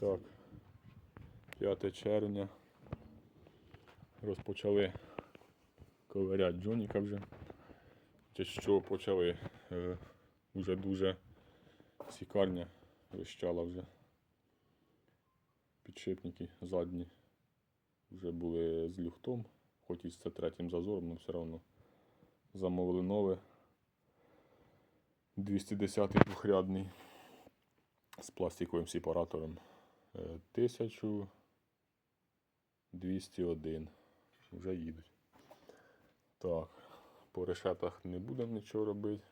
Так, 5 червня. Розпочали ковиряти Джоніка вже. Чи що почали? Е, уже дуже сікарня вищала вже. Підшипники задні вже були з люхтом, хоч і з це третім зазором, але все одно замовили нове. 210-й двохрядний з пластиковим сепаратором. Е, 1201. Вже їдуть. Так, по решетах не будемо нічого робити.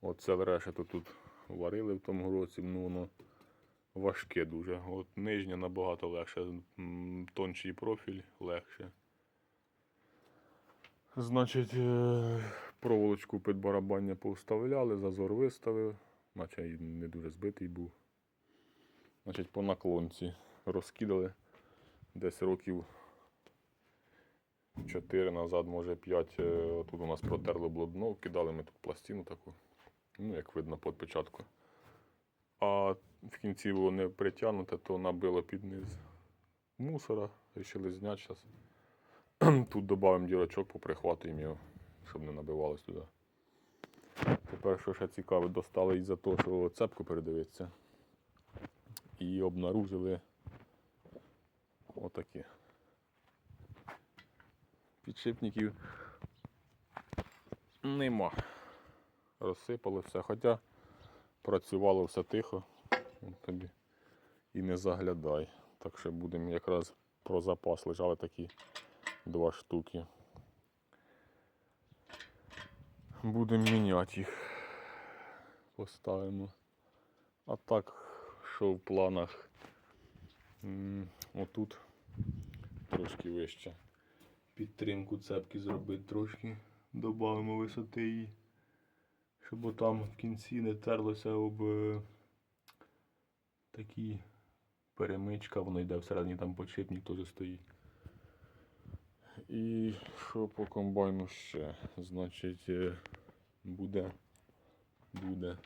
Оце решето тут варили в тому році, ну воно важке дуже. От нижнє набагато легше, тонший профіль легше. Значить, е, проволочку під барабання повставляли, зазор виставив, наче не дуже збитий був. Значить, по наклонці розкидали десь років 4 назад, може 5. е, Тут у нас протерло блодно, кидали ми тут пластину таку, ну, як видно, під печатку. А в кінці було не притягнуте, то набило під низ мусора, вирішили зняти зараз. Тут додаємо дірочок, поприхватуємо його, щоб не набивалось туди. Тепер, що ще цікаве, достали із-за того, що цепку передивиться. І обнаружили отакі. Підшипників нема. Розсипали все, хоча працювало все тихо. Тобі і не заглядай. Так що будемо якраз про запас лежали такі два штуки. Будемо міняти їх. Поставимо. А так, що в планах отут трошки вище. Підтримку цепки зробити трошки. Добавимо висоти її. Щоб там в кінці не терлося об е, такі перемичка, воно йде всередині там подшипник теж стоїть. І що по комбайну ще? Значить, е, буде, буде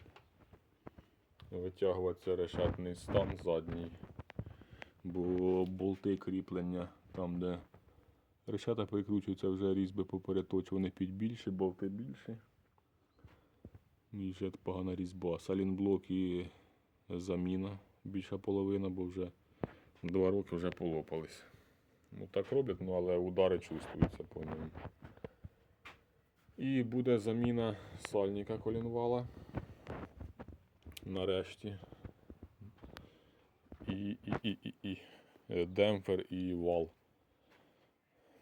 витягуватися решетний стан задній, бо болти кріплення там, де решета прикручуються, вже різьби попереточувані під більші, болти більші. І вже погана різьба. Салінблок і заміна більша половина, бо вже два роки вже полопались. Ну так роблять, ну але удари чувствуються по ньому. І буде заміна сальника колінвала. Нарешті. І, і, і, і, і. е, демпфер і вал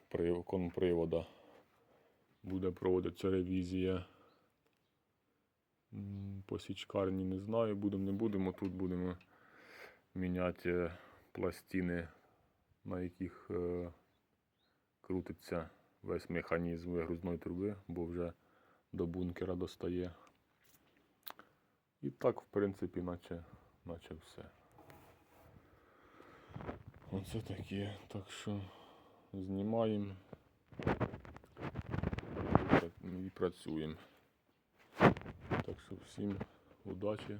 при- конпривода. Буде проводитися ревізія. По січкарні не знаю, будемо, не будемо. Тут будемо міняти е, пластини, на яких е, крутиться весь механізм вигрузної труби, бо вже до бункера достає. І так, в принципі, наче, наче все. Оце таке. Так що знімаємо і працюємо. Так що всім удачі,